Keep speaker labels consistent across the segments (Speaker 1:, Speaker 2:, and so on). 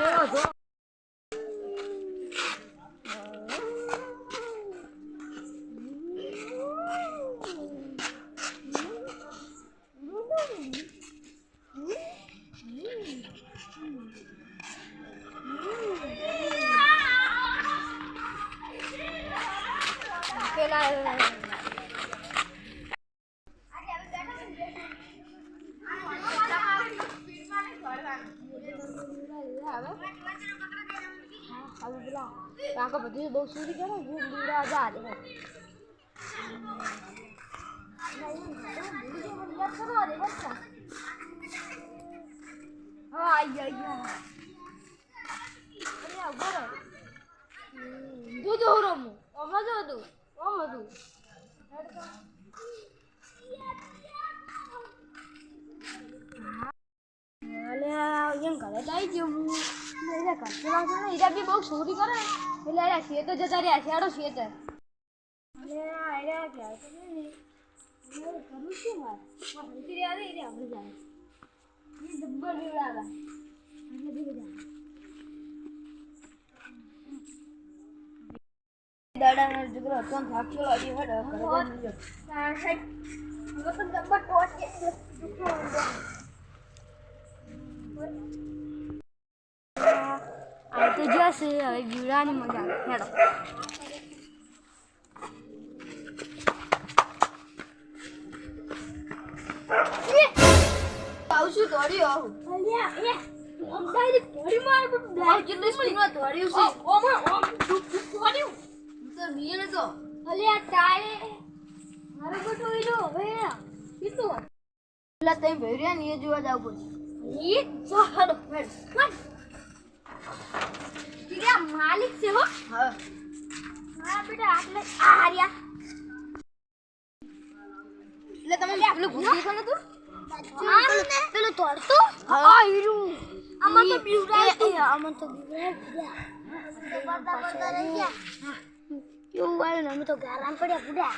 Speaker 1: Aduh, aduh. કાકા બધી બહુ સુરી કરે ને દીવડા જા દે હા આઈ આઈ ay, ay. દૂધ હોરમું ઓમ જ હતું ઓમ હતું અલ્યા એમ ઘરે તો આવી ગયો હું એટલે એરા બી બહુ ચોરી કરે એટલે અરે શેત જતા રહ્યા શેડો શેત અરે અરે ક્યાં તો નહીં મારે કરવું શું મારે મારે હલતી રહ્યા દે એટલે જાય ડબ્બા લેવડાવા એટલે બી બધા દાડાનો દીકરો હતો ને થાક્યો લાગી હડ હવે તો ડબ્બા કે દુખો આ તો જશે, હવે બીવડાની મજા હેડો. આવું અલ્યા એ અમદાવાદ દોડી માર બધું કેટલી સ્પીડમાં દોડ્યું છે? ઓમ ઓમ દોડ્યું. તો બીએ તો. અલ્યા તારે મારો ગોટો ઈલો હવે કેટલું પેલા તઈ ભેર્યા ને એ જોવા જાવ પછી. હેડો હેડો ઠીક માલિક છે હો. હા. હા બેટા આટલે આ હાર્યા. એટલે તમે પેલું ભૂલી ગયો નતું? પેલું તોડતું? હા. હીરું. આમાં તો બીવડાઈ આમાં તો બીવડાઈ કેવું વાળું ને અમે તો ગારામ પડ્યા બુડા.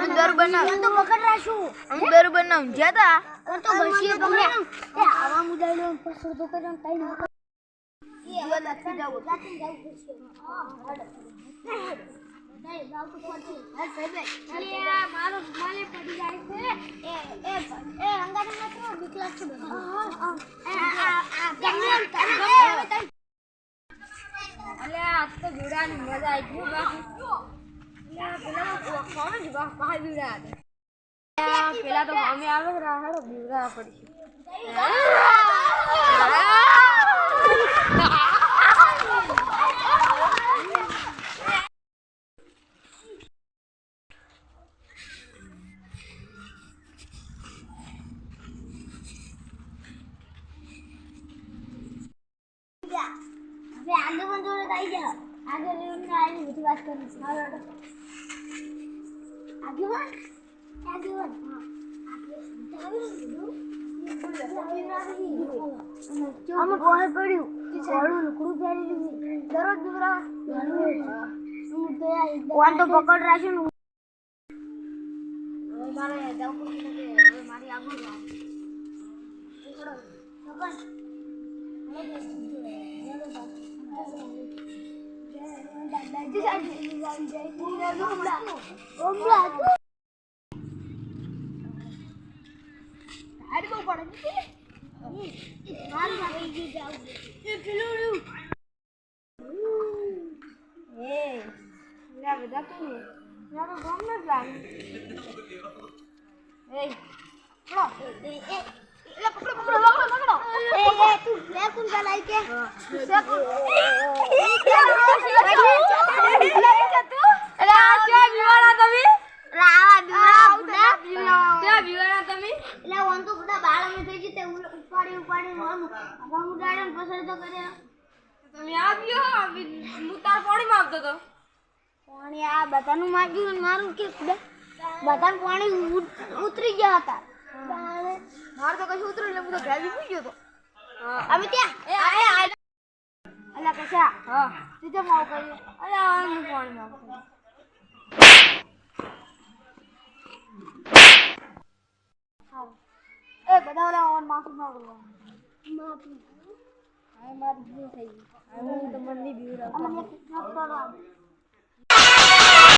Speaker 1: અંદર બનાવ. તો પકડ રાશું અંદર બનાવ. જ્યાં તા. તો બસી પકડ્યા. એ આવા મુદાઈ પસર તો કર્યો ટાઈમ એ લાથી જાવ લાથી જાવ મારો માલે પડી જાય છે. પેલા તો અમે આવે રાહ બીવડા પડી હવે આગળ જોડે આવી જા. આગળ લઈને આવી બધી વાત કરી છે આગળ આગેવાન? આગેવાન? હા. અમે કોણ પડ્યું. કોળું લુકડું પહેરી દરરોજ દુરા કોણ તો પકડ રાખ્યું મારે મારી આગળ એટલે ઓન તો બધા બાળ અમે થઈ જતે ઉપાડી ઉપાડી આમ આમ ઉડાડે ને પસંદ તો કરે
Speaker 2: તમે આવ્યો
Speaker 1: આવતો તો પાણી આ બધાનું માગ્યું મારું કે બધાનું પાણી ઉતરી ગયા હતા. મારે તો કશું ઉતર્યું એટલે હું તો ઘેર પી ગયો તો. અમે ત્યાં. આ અલા કશા? હા. તું તો માવ કર્યું આ હું પાણી માવ. એ બધા ઓલા ઓન માફી માંગો. માફી. હવે મારી ભૂલ થઈ ગઈ. હું તમને બીવડાવતો